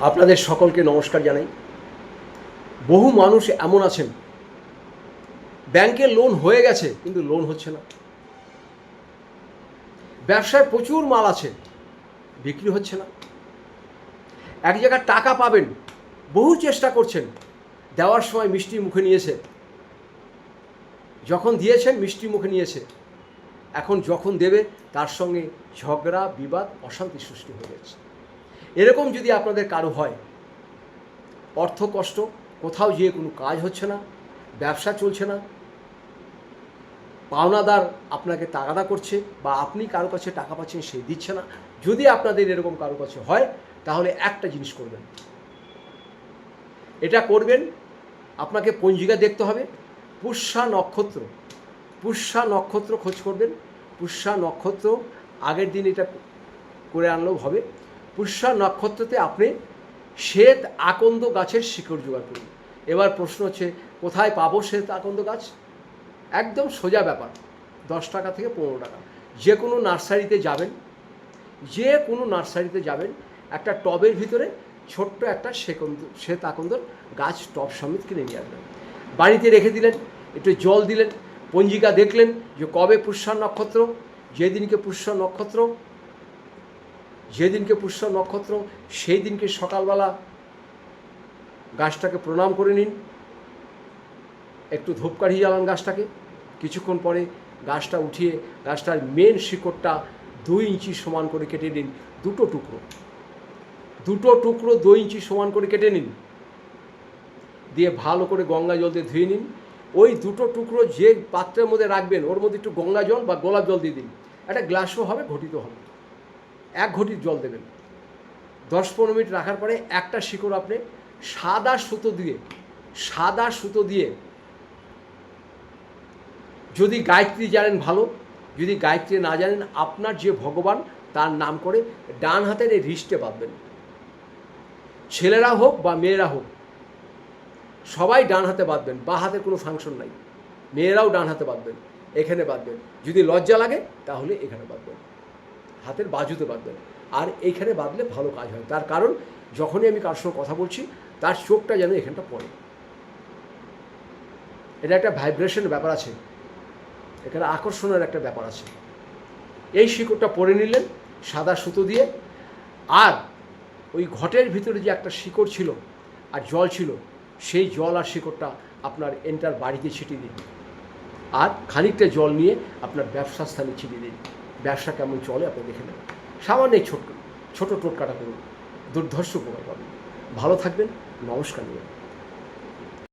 আপনাদের সকলকে নমস্কার জানাই। বহু মানুষ এমন আছেন, ব্যাংকে লোন হয়ে গেছে, কিন্তু লোন হচ্ছে না। ব্যবসায় প্রচুর মাল আছে, বিক্রি হচ্ছে না। এক জায়গায় টাকা পাবেন, বহু চেষ্টা করছেন, দেওয়ার সময় মিষ্টি মুখে নিয়েছে। যখন দিয়েছেন, মিষ্টি মুখে নিয়েছে। এখন যখন দেবে, তার সঙ্গে ঝগড়া, বিবাদ, অশান্তি সৃষ্টি হয়ে যাচ্ছে। এরকম যদি আপনাদের কারও হয়, অর্থ কষ্ট, কোথাও গিয়ে কোনো কাজ হচ্ছে না, ব্যবসা চলছে না, পাওনাদার আপনাকে তাগাদা করছে বা আপনি কারও কাছে টাকা পাচ্ছেন সে দিচ্ছে না, যদি আপনাদের এরকম কারও কাছে হয়, তাহলে একটা জিনিস করবেন। এটা করবেন, আপনাকে পঞ্জিকা দেখতে হবে, পুষ্যা নক্ষত্র পুষ্যা নক্ষত্র খোঁজ করবেন, পুষ্যা নক্ষত্র আগের দিন এটা করে আনলেও হবে। পুষ্যা নক্ষত্রতে আপনি শ্বেত আকন্দ গাছের শিকড় জোগাড় করুন। এবার প্রশ্ন হচ্ছে, কোথায় পাবো শ্বেত আকন্দ গাছ? একদম সোজা ব্যাপার, দশ টাকা থেকে পনেরো টাকা। যে কোনো নার্সারিতে যাবেন যে কোনো নার্সারিতে যাবেন, একটা টবের ভিতরে ছোট্ট একটা সেকন্দ, শ্বেত আকন্দর গাছ টব সমেত কিনে নিয়ে আসবেন। বাড়িতে রেখে দিলেন, একটু জল দিলেন, পঞ্জিকা দেখলেন যে কবে পুষ্যা নক্ষত্র, যেদিনকে পুষ্যা নক্ষত্র যেদিনকে পুষ্য নক্ষত্র সেই দিনকে সকালবেলা গাছটাকে প্রণাম করে নিন। একটু ধূপকাঠি জ্বালান গাছটাকে। কিছুক্ষণ পরে গাছটা উঠিয়ে গাছটার মেন শিকড়টা দুই ইঞ্চি সমান করে কেটে নিন, দুটো টুকরো। দুটো টুকরো দুই ইঞ্চি সমান করে কেটে নিন। দিয়ে ভালো করে গঙ্গা জল দিয়ে ধুয়ে নিন। ওই দুটো টুকরো যে পাত্রের মধ্যে রাখবেন, ওর মধ্যে একটু গঙ্গা জল বা গোলাপ জল দিয়ে দিন। একটা গ্লাসও হবে, ঘটিত হবে। এক ঘটির জল দেবেন। দশ পনেরো মিনিট রাখার পরে একটা শিকড় আপনি সাদা সুতো দিয়ে, সাদা সুতো দিয়ে যদি গায়ত্রী জানেন ভালো, যদি গায়ত্রী না জানেন, আপনার যে ভগবান তার নাম করে ডান হাতের এই রিস্টে বাঁধবেন। ছেলেরা হোক বা মেয়েরা হোক, সবাই ডান হাতে বাঁধবেন, বা হাতে কোনো ফাংশন নাই। মেয়েরাও ডান হাতে বাঁধবেন, এখানে বাঁধবেন। যদি লজ্জা লাগে তাহলে এখানে বাঁধবেন। হাতের বাজুতে বাঁধবেন। আর এইখানে বাঁধলে ভালো কাজ হয়। তার কারণ, যখনই আমি কার সঙ্গে কথা বলছি, তার চোখটা যেন এখানটা পড়ে। এটা একটা ভাইব্রেশনের ব্যাপার আছে। এখানে আকর্ষণের একটা ব্যাপার আছে। এই শিকড়টা পরে নিলেন, সাদা সুতো দিয়ে। আর ওই ঘটের ভিতরে যে একটা শিকড় ছিল আর জল ছিল, সেই জল আর শিকড়টা আপনার এন্টার বাড়িতে ছিটিয়ে দিন। আর খানিকটা জল নিয়ে আপনার ব্যবসা স্থানে ছিটিয়ে দিন। ব্যবসা কেমন চলে আপনি দেখে নেবেন সামান্য ছোট ছোটো টোটকাটা করুন। দুর্ধর্ষ উপকার পাবেন। ভালো থাকবেন, নমস্কার নেবেন